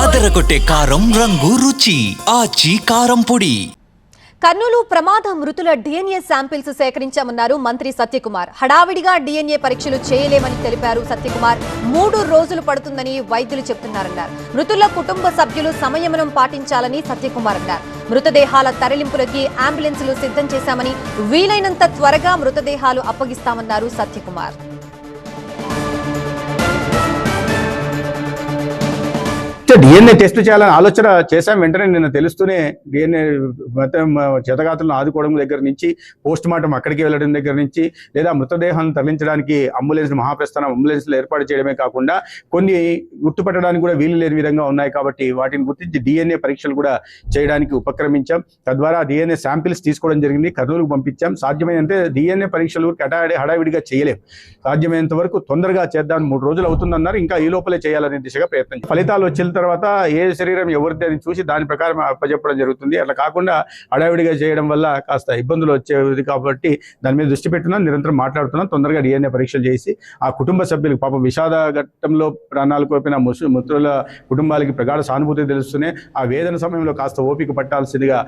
అదరగొట్టే కారం రంగు రుచి ఆచి కారం పొడి. కర్నూలు ప్రమాద మృతుల డిఎన్ఏ శాంపిల్స్ సేకరించామన్నారు మంత్రి సత్యకుమార్. హడావిడిగా డిఎన్ఏ పరీక్షలు చేయలేమని తెలిపారు సత్యకుమార్. మూడు రోజులు పడుతుందని వైద్యులు చెబుతున్నారన్నారు మృతుల కుటుంబ సభ్యులు సంయమనం పాటించాలని సత్యకుమార్ అన్నారు. మృతదేహాల తరలింపులకి అంబులెన్సులు సిద్ధం చేశామని వీలైనంత త్వరగా మృతదేహాలు అప్పగిస్తామన్నారు సత్యకుమార్. డిఎన్ఏ టెస్ట్ చేయాలని ఆలోచన చేశాం. వెంటనే నిన్న తెలుస్తూనే డిఎన్ఏ మొత్తం చేతగాతులను ఆదుకోవడం దగ్గర నుంచి పోస్ట్ మార్టం అక్కడికి వెళ్ళడం దగ్గర నుంచి లేదా మృతదేహాన్ని తరలించడానికి అంబులెన్స్ మహాప్రస్థానం అంబులెన్స్లు ఏర్పాటు చేయడమే కాకుండా కొన్ని గుర్తుపట్టడానికి కూడా వీలు లేని విధంగా ఉన్నాయి కాబట్టి వాటిని గుర్తించి డిఎన్ఏ పరీక్షలు కూడా చేయడానికి ఉపక్రమించాం. తద్వారా డిఎన్ఏ శాంపిల్స్ తీసుకోవడం జరిగింది. కర్నూలుకు పంపించాం. సాధ్యమైనంతే డిఎన్ఏ పరీక్షలు కటాడి హడావిడిగా చేయలేం. సాధ్యమైనంత వరకు తొందరగా చేద్దాం. మూడు రోజులు అవుతుందన్నారు. ఇంకా ఈ లోపలే చేయాలనే దిశగా ప్రయత్నం ఫలితాలు వచ్చిన తర్వాత ఏ శరీరం ఎవరిది అని చూసి దాని ప్రకారం అప్పచెప్పడం జరుగుతుంది. అట్లా కాకుండా అడావిడిగా చేయడం వల్ల కాస్త ఇబ్బందులు వచ్చేది కాబట్టి దాని మీద దృష్టి పెట్టున్నాం నిరంతరం మాట్లాడుతున్నాం తొందరగా డిఎన్ఏ పరీక్షలు చేసి ఆ కుటుంబ సభ్యులకు పాపం విషాద ఘట్టంలో ప్రాణాలు కోపిన ముసు మృతుల కుటుంబాలకి ప్రగాఢ సానుభూతి తెలుస్తూనే ఆ వేదన సమయంలో కాస్త ఓపిక పట్టాల్సిందిగా